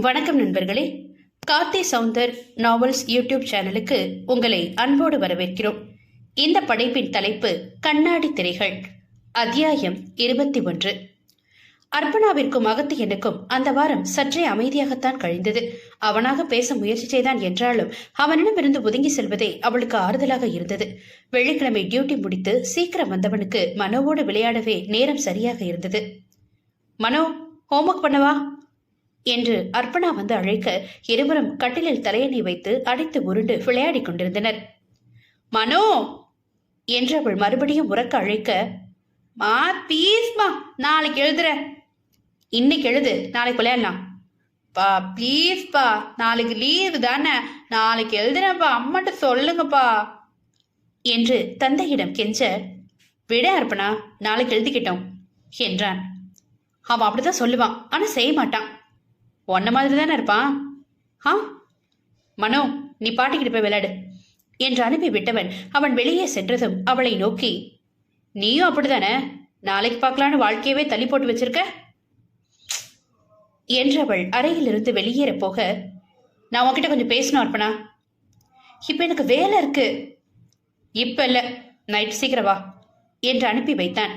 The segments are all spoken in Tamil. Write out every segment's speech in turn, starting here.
வணக்கம் நண்பர்களே. கார்த்தி சவுந்தர் நாவல்ஸ் யூடியூப் சேனலுக்கு உங்களை அன்போடு வரவேற்கிறோம். இந்த படைப்பின் தலைப்பு கண்ணாடி திரைகள் அத்தியாயம் இருபத்தி ஒன்று. அர்ப்பணாவிற்கும் அகத்தியனுக்கும் அந்த வாரம் சற்றே அமைதியாகத்தான் கழிந்தது. அவனாக பேச முயற்சி செய்தான் என்றாலும் அவனிடமிருந்து ஒதுங்கி செல்வதே அவளுக்கு ஆறுதலாக இருந்தது. வெள்ளிக்கிழமை டியூட்டி முடித்து சீக்கிரம் வந்தவனுக்கு மனோவோடு விளையாடவே நேரம் சரியாக இருந்தது. மனோ ஹோம்ஒர்க் பண்ணவா? என்று அர்ப்பணா வந்து அழைக்க இருவரும் கட்டிலில் தலையணை வைத்து அடைத்து உருண்டு விளையாடிக் கொண்டிருந்தனர். மனோ! என்று அவள் மறுபடியும் உறக்க அழைக்க மா ப்ளீஸ்மா நாளைக்கு எழுதுற இன்னைக்கு எழுது நாளைக்கு விளையாடலாம். பா ப்ளீஸ்ப்பா நாளைக்கு லீவு தானே. நாளைக்கு எழுதுறேன்ப்பா அம்மாட்ட சொல்லுங்கப்பா. என்று தந்தையிடம் கெஞ்ச விட அர்ப்பணா நாளைக்கு எழுதிக்கிட்டோம் என்றான். அவன் அப்படிதான் சொல்லுவான் ஆனா செய்ய மாட்டான். உன்ன மாதிரி தானே இருப்பான்? ஆ மனோ நீ பாட்டிக்கிட்டு போய் விளையாடு என்று அனுப்பி விட்டவன் அவன் வெளியே சென்றதும் அவளை நோக்கி நீயும் அப்படிதானே நாளைக்கு பார்க்கலான்னு வாழ்க்கையவே தள்ளி போட்டு வச்சிருக்க? என்று அவள் அறையிலிருந்து வெளியேற போக நான் உன்கிட்ட கொஞ்சம் பேசணும் அர்ப்பணா. இப்ப எனக்கு வேலை இருக்கு. இப்ப இல்ல. நைட் சீக்கிரம் வா. என்று அனுப்பி வைத்தான்.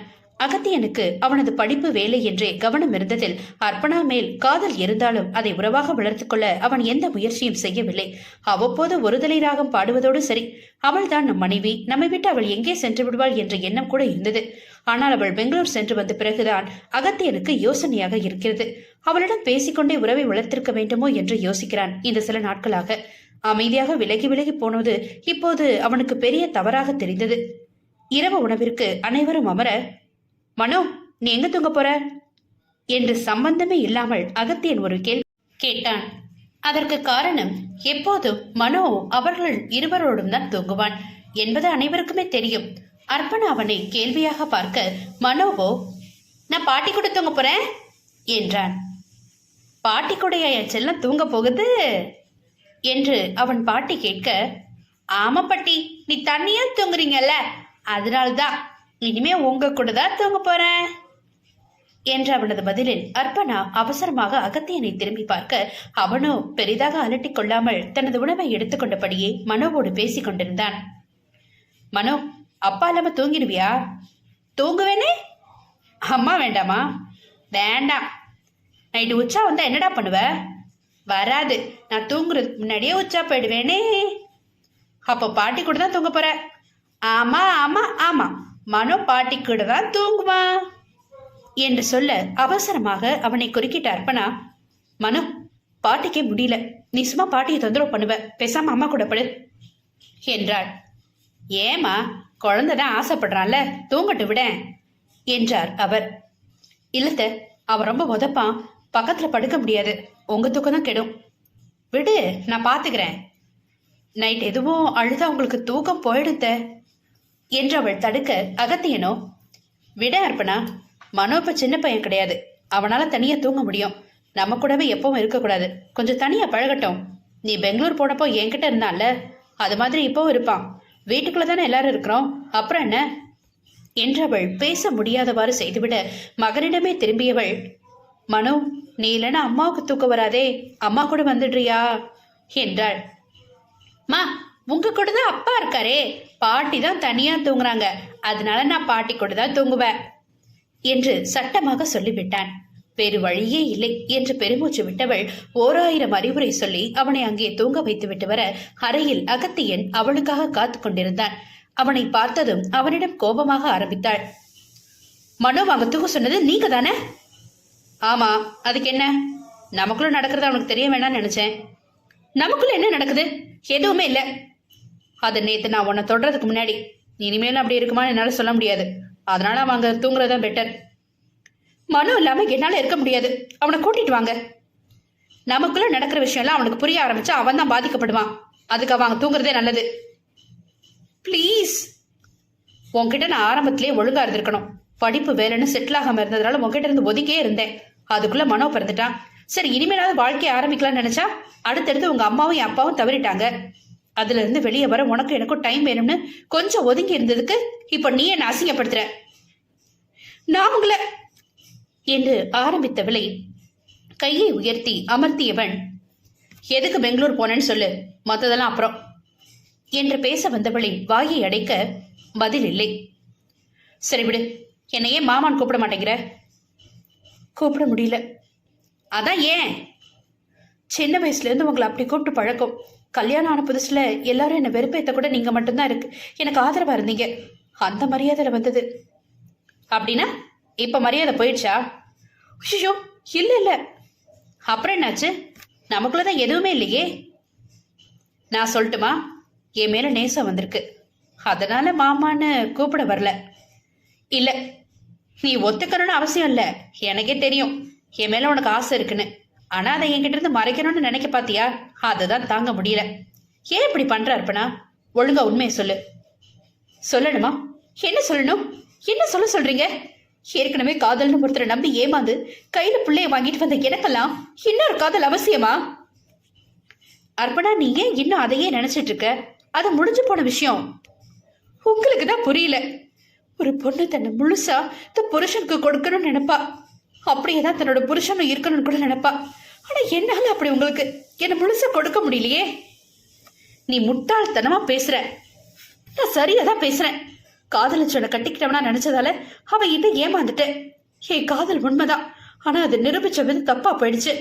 அகத்தியனுக்கு அவனது படிப்பு வேலை என்றே கவனம் இருந்ததில் அர்ப்பணா மேல் காதல் இருந்தாலும் அதை உறவாக வளர்த்துக் கொள்ள அவன் எந்த முயற்சியும் செய்யவில்லை. அவ்வப்போது ஒருதலை ராகம் பாடுவதோடு சரி. அவள்தான் நம் மனைவி. நம்மை விட்டு அவள் எங்கே சென்று விடுவாள் என்ற எண்ணம் கூட இருந்தது. ஆனால் அவள் பெங்களூர் சென்று வந்த பிறகுதான் அகத்தியனுக்கு யோசனையாக இருக்கிறது. அவளிடம் பேசிக்கொண்டே உறவை வளர்த்திருக்க வேண்டுமோ என்று யோசிக்கிறான் இந்த சில நாட்களாக. அமைதியாக விலகி விலகி போனது இப்போது அவனுக்கு பெரிய தவறாக தெரிந்தது. இரவு உணவிற்கு அனைவரும் அமர மனோ நீ எங்க தூங்க போற? என்று சம்பந்தமே இல்லாமல் அகத்தியன் ஒரு கேள்வி கேட்டான். அதற்கு காரணம் எப்போதும் மனோ அவர்கள் இருவரோடும் தான் தூங்குவான் என்பது அனைவருக்குமே தெரியும். அர்ப்பண அவனை கேள்வியாக பார்க்க மனோவோ நான் பாட்டி கூட தூங்க போறேன்? என்றான். பாட்டி கூடைய என் செல்லம் தூங்க போகுது? என்று அவன் பாட்டி கேட்க ஆமா பாட்டி நீ தண்ணியா தூங்குறீங்கல்ல அதனால்தான். இனிமே உங்க கூட தான் தூங்க போறேன். என்ற அவனது பதிலில் அர்ப்பணா அவசரமாக அகத்தியனை திரும்பி பார்க்க அவனோ பெரிதாக அலட்டிக் கொள்ளாமல் தனது உணவை எடுத்துக்கொண்டபடியே மனோவோடு பேசிக் கொண்டிருந்தான். மனோ அப்பா இல்லாம தூங்கிடுவியா? தூங்குவேனே? அம்மா வேண்டாமா? வேண்டாம். நைட்டு உச்சா வந்தா என்னடா பண்ணுவ? வராது. நான் தூங்குறதுக்கு முன்னாடியே உச்சா போயிடுவேனே. அப்போ பாட்டி கூட தான் தூங்க போற. ஆமா ஆமா ஆமா. மனோ பாட்டி கூட தான் தூங்குவா? என்று சொல்ல அவசரமாக அவனை குறுக்கிட்ட அர்ப்பணா மனோ பாட்டிக்கே முடியல. நீ சும்மா பாட்டியை தொந்தரவு பண்ணுவ. பேசாம அம்மா கூட படு. என்றாள். ஏமா குழந்தை தான் ஆசைப்படுறான்ல. தூங்கட்டு விட என்றார் அவர். இல்லத்த அவன் ரொம்ப உதப்பான் பக்கத்துல படுக்க முடியாது. உங்க தூக்கம் தான் கெடும். விடு நான் பாத்துக்கிறேன். நைட் எதுவும் அழுதா உங்களுக்கு தூக்கம் போயிடுத்த? என்று அவள் தடுக்க அகத்தியனோ விட அர்ப்பணா மனோ இப்ப சின்ன பையன் கிடையாது. அவனால தனியா தூங்க முடியும். நம்ம கூடவே எப்பவும் இருக்கக்கூடாது. கொஞ்சம் தனியா பழகட்டும். நீ பெங்களூர் போனப்போ என்கிட்ட இருந்தால அது மாதிரி இப்பவும் இருப்பான். வீட்டுக்குள்ள தானே எல்லாரும் இருக்கிறோம். அப்புறம் என்ன? என்றவள் பேச முடியாதவாறு செய்துவிட மகனிடமே திரும்பியவள் மனோ நீ இல்லைன்னா அம்மாவுக்கு தூக்கம் வராதே. அம்மா கூட வந்துடுறியா? என்றாள். மா உங்க கூட தான் அப்பா இருக்காரே. பாட்டி தான் தனியா தூங்குறாங்க. அதனால நான் பாட்டி கூட தான் தூங்குவேன். என்று சட்டமாக சொல்லிவிட்டான். வேறு வழியே இல்லை என்று பெருமூச்சு விட்டவள் ஓராயிரம் அறிவுரை சொல்லி அவனை அங்கே தூங்க வைத்துவிட்டு வர அறையில் அகத்தியன் அவளுக்காக காத்து கொண்டிருந்தான். அவனை பார்த்ததும் அவனிடம் கோபமாக ஆரம்பித்தாள். மனோ அங்க தூங்க சொன்னது நீங்க தானே? ஆமா அதுக்கு என்ன? நமக்குள்ள நடக்கிறது அவனுக்கு தெரிய வேணாம்னு நினைச்சேன். நமக்குள்ள என்ன நடக்குது? எதுவுமே இல்லை. அது நேத்து நான் உன்னை தொடறதுக்கு முன்னாடி. இனிமேலும் அப்படி இருக்குமான்னு என்னால சொல்ல முடியாது. அதனால அவன் அங்க தூங்குறதுதான் பெட்டர் மனு இல்லாம என்னால இருக்க முடியாது. அவனை கூட்டிட்டு வாங்க. நமக்குள்ள நடக்கிற விஷயம்லாம் அவனுக்கு புரிய ஆரம்பிச்சா அவன் தான் பாதிக்கப்படுவான். அதுக்கு அவன் தூங்குறதே நல்லது. ப்ளீஸ் உன்கிட்ட நான் ஆரம்பத்திலேயே ஒழுங்கா இருந்திருக்கணும். படிப்பு வேலைன்னு செட்டில் ஆகாம இருந்ததுனால உன்கிட்ட இருந்து ஒதுக்கே இருந்தேன். அதுக்குள்ள மனோ பிறந்துட்டான். சரி இனிமேலாவது வாழ்க்கையை ஆரம்பிக்கலாம்னு நினைச்சா அடுத்தடுத்து உங்க அம்மாவும் என் அப்பாவும் தவறிட்டாங்க. அதுல இருந்து வெளியே வர உனக்கு எனக்கும் டைம் வேணும்னு கொஞ்சம் ஒதுங்கி இருந்ததுக்கு இப்போ நீ என்ன அசிங்கப்படுத்துற? நான் உங்களை என்று ஆரம்பித்தவளை கையை உயர்த்தி அமர்த்தியவன் எதுக்கு பெங்களூர் போனேன்னு சொல்லு மற்றதெல்லாம் அப்புறம் என்று பேச வந்தவளின் வாயை அடைக்க பதில் இல்லை. சரி விடு என்னையே ஏன் மாமான் கூப்பிட மாட்டேங்கிற? கூப்பிட முடியல. அதான் ஏன்? சின்ன வயசுலேருந்து உங்களை அப்படி கூப்பிட்டு பழக்கம். கல்யாணம் ஆன புதுசில் எல்லாரும் என்னை வெறுப்பேத்த கூட நீங்கள் மட்டும்தான் இருக்கு. எனக்கு ஆதரவாக இருந்தீங்க. அந்த மரியாதையில் வந்தது. அப்படின்னா இப்போ மரியாதை போயிடுச்சா? ஐயோ இல்லை இல்லை. அப்புறம் என்னாச்சு? நமக்குள்ள தான் எதுவுமே இல்லையே. நான் சொல்லட்டுமா? என் மேலே நேசம் வந்திருக்கு. அதனால மாமான்னு கூப்பிட வரல. இல்லை நீ ஒத்துக்கணும்னு அவசியம் இல்லை. எனக்கே தெரியும். என் மேலே உனக்கு ஆசை இருக்குன்னு. ஆனால் அதை என்கிட்ட இருந்து மறைக்கணும்னு நினைக்க பார்த்தியா அதுதான் தாங்க முடியல. ஏன் இப்படி பண்ற அர்ப்பணா ஒழுங்கா உண்மையை சொல்லு. சொல்லணுமா? என்ன சொல்லணும்? என்ன சொல்ல சொல்றீங்க? ஏற்கனவே காதல்னு ஒருத்தரை நம்பி ஏமாந்து கையில பிள்ளைய வாங்கிட்டு வந்த எனக்கெல்லாம் இன்னொரு காதல் அவசியமா? அர்ப்பணா நீ ஏன் இன்னும் அதையே நினைச்சிட்டு இருக்க அது முடிஞ்சு போன விஷயம். உங்களுக்கு தான் புரியல. ஒரு பொண்ணு தன்னை முழுசா த புருஷனுக்கு கொடுக்கணும்னு நினைப்பா. அப்படியே தான் தன்னோட புருஷனும் இருக்கணும்னு கூட நினைப்பா. ஆனா என்னால அப்படி உங்களுக்கு என்னை முழுசாக கொடுக்க முடியலையே? நீ முட்டாள்தனமா பேசுற. நான் சரியா தான் பேசுறேன். காதலிச்சவனை கட்டிக்கிட்டவனா நினைச்சதால அவ இன்னும் ஏமாந்துட்டேன் என் காதல் உண்மைதான். ஆனா அது நிரூபிச்ச விதம் தப்பா போயிடுச்சு.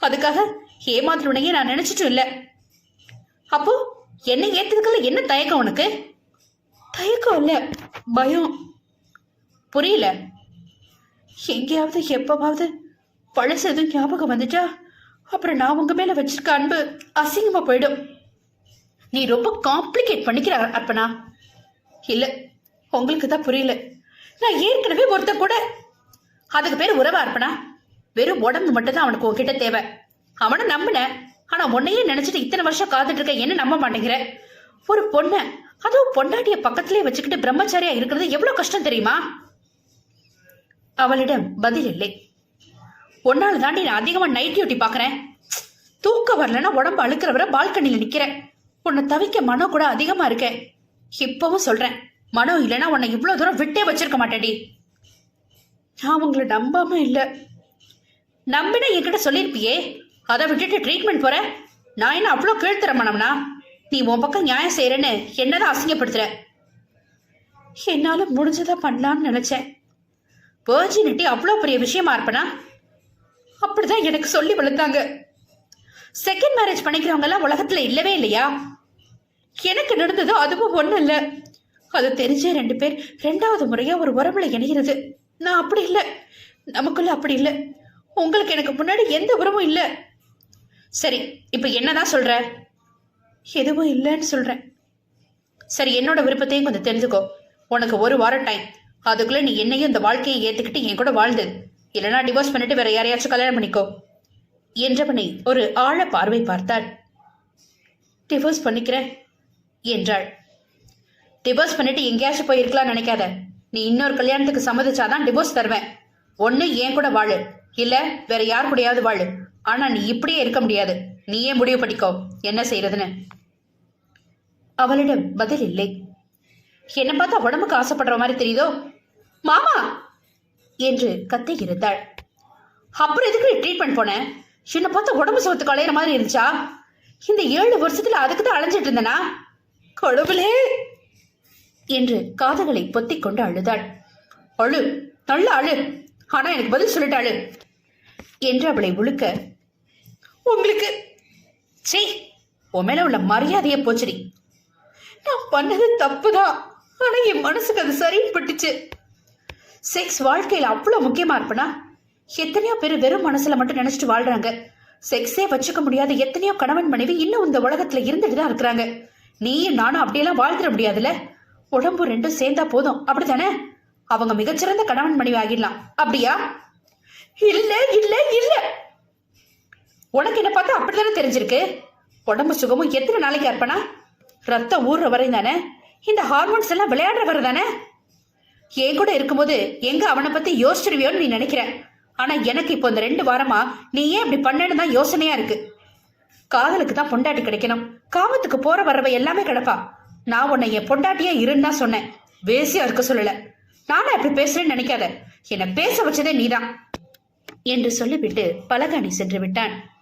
அதுக்காக ஏமாந்துருவனையே நான் நினைச்சிட்டும் இல்ல. அப்போ என்னை ஏத்ததுக்குள்ள என்ன தயக்கம் உனக்கு? தயக்கம் இல்ல பயம். புரியல? எங்கேயாவது எப்பவாவது பழசு எதுவும் ஞாபகம் வந்துச்சா அப்புறம் நான் உங்க மேல வச்சிருக்க அன்பு அசிங்கமா போயிடும். நீ ரொம்ப காம்ப்ளிகேட் பண்ணிக்கிற அர்ப்பணா. இல்ல உங்களுக்கு தான் புரியல. நான் ஏற்கனவே ஒருத்த கூட. அதுக்கு பேர் உறவா அர்ப்பணா. வெறும் உடம்பு மட்டும் தான் அவனுக்கு உன்கிட்ட தேவை. அவனை நம்பின. ஆனா உன்னையே நினைச்சிட்டு இத்தனை வருஷம் காத்துட்டு இருக்க என்ன நம்ப மாட்டேங்கிற? ஒரு பொண்ண அதுவும் பொண்டாட்டிய பக்கத்திலே வச்சுக்கிட்டு பிரம்மச்சாரியா இருக்கிறது எவ்வளவு கஷ்டம் தெரியுமா? அவளிடம் பதில் இல்லை. ஒன்னால தாண்டி நான் அதிகமா நைட் டியூட்டி பாக்குறேன் தூக்கம் வரலன்னா உடம்பு அழுக்கிறவரை பால்கனில நிக்கிறேன். உன்னை தவிக்க மனம் கூட அதிகமா இருக்கேன் இப்பவும் சொல்றேன் மனம் இல்லைன்னா உன்னை இவ்வளவு தூரம் விட்டே வச்சிருக்க மாட்டேடி நான் உங்களை நம்பாம இல்ல. நம்பினா என்கிட்ட சொல்லியிருப்பியே அதை விட்டுட்டு ட்ரீட்மெண்ட் போற? நான் என்ன அவ்வளோ கீழ்த்தர மனம்னா? நீ உன் பக்கம் நியாயம் செய்யறேன்னு என்னதான் அசிங்கப்படுத்துற? என்னால முடிஞ்சதா பண்ணலாம்னு நினைச்சேன். வேர்ஜினிட்டி அவ்வளோ பெரிய விஷயமா இருப்பனா? அப்படிதான் எனக்கு சொல்லி வளர்த்தாங்க. செகண்ட் மேரேஜ் பண்ணிக்கிறவங்க எல்லாம் உலகத்துல இல்லவே இல்லையா? எனக்கு நடந்தது அதுவும் ஒன்றும் இல்ல. அது தெரிஞ்ச ரெண்டு பேர் ரெண்டாவது முறையா ஒரு உறவுல இணைகிறது நான் அப்படி இல்ல. நமக்குள்ள அப்படி இல்ல. உங்களுக்கு எனக்கு முன்னாடி எந்த உறவும் இல்ல. சரி இப்ப என்னதான் சொல்ற? எதுவும் இல்லைன்னு சொல்றேன். சரி என்னோட விருப்பத்தையும் கொஞ்சம் தெரிஞ்சுக்கோ. உனக்கு ஒரு வாரம் டைம் அதுக்குள்ள நீ என்னையும் இந்த வாழ்க்கையை ஏத்துக்கிட்டு என் கூட வாழ்ந்து. இல்லைன்னா டிவோர்ஸ் பண்ணிட்டு வேற யாரையாச்சும் கல்யாணம் பண்ணிக்கோ. என்றவனை ஒரு ஆழ பார்வை பார்த்தாள். டிவோர்ஸ் பண்ணிக்கிறேன் என்றாள். டிவோர்ஸ் பண்ணிட்டு எங்கேயாச்சும் போயிருக்கலாம் நினைக்காத. நீ இன்னொரு கல்யாணத்துக்கு சம்மதிச்சாதான் டிவோர்ஸ் தருவேன். ஒண்ணு ஏன் கூட வாழு. இல்ல வேற யார் கூடயாவது வாழு. ஆனா நீ இப்படியே இருக்க முடியாது. நீயே முடிவு பண்ணிக்கோ. என்ன செய்யறதுன்னு அவளிடம் பதில் இல்லை. என்ன பார்த்தா உடம்புக்கு ஆசைப்படுற மாதிரி தெரியுதோ? மாமா! என்று கத்தி இருந்தாள் அப்புறம் எதுக்கு ட்ரீட்மெண்ட் போனேன் என்னை பார்த்தா உடம்பு சோத்து களையிற மாதிரி இருந்துச்சா? இந்த ஏழு வருஷத்துல அதுக்கு தான் அலைஞ்சிட்டு இருந்தனா? கடவுளே! என்று காதுகளை பொத்தி கொண்டு அழுதாள். அழு நல்ல அழு. ஆனா எனக்கு பதில் சொல்லிட்டாளு அழு என்று அவளை உழுக்க உங்களுக்கு சீ உன் மேல உள்ள மரியாதையே போச்சுடி. நான் பண்ணது தப்புதான். ஆனா என் மனசுக்கு அது சரிப்பட்டுச்சு. செக்ஸ் வாழ்க்கையில் அவ்வளோ முக்கியமாக இருப்பனா? எத்தனையோ பேர் வெறும் மனசில் மட்டும் நினச்சிட்டு வாழ்கிறாங்க செக்ஸே வச்சுக்க முடியாத எத்தனையோ கணவன் மனைவி இன்னும் இந்த உலகத்தில் இருந்துட்டு தான் இருக்கிறாங்க. நீயும் நானும் அப்படியெல்லாம் வாழ்ந்துட முடியாதுல்ல? உடம்பு ரெண்டும் சேர்ந்தா போதும். அப்படித்தானே? அவங்க மிகச்சிறந்த கணவன் மனைவி ஆகிடலாம். அப்படியா? இல்ல இல்ல இல்ல. உனக்கு என்ன பார்த்தா அப்படித்தானே தெரிஞ்சிருக்கு? உடம்பு சுகமும் எத்தனை நாளைக்கு அர்ப்பணா? ரத்தம் ஊறுற வரை தானே? இந்த ஹார்மோன்ஸ் எல்லாம் விளையாடுற வரை தானே? என் கூட இருக்கும்போது எங்க அவனை பத்தி யோசிச்சிருவியோன்னு நீ நினைக்கிற? ஆனா எனக்கு இப்போ இந்த ரெண்டு வாரமா நீ ஏன் இப்படி பண்ணேன்னு தான் யோசனையா இருக்கு. காதலுக்கு தான் பொண்டாட்டி கிடைக்கணும். காமத்துக்கு போற வரவ எல்லாமே கிடப்பா. நான் உன்னை என் பொண்டாட்டியா இருன்னு தான் சொன்னேன். வேசியா இருக்க சொல்லல. நானும் அப்படி பேசுறேன்னு நினைக்காத. என்னை பேச வச்சதே நீதான். என்று சொல்லிவிட்டு பலகாணி சென்று விட்டான்.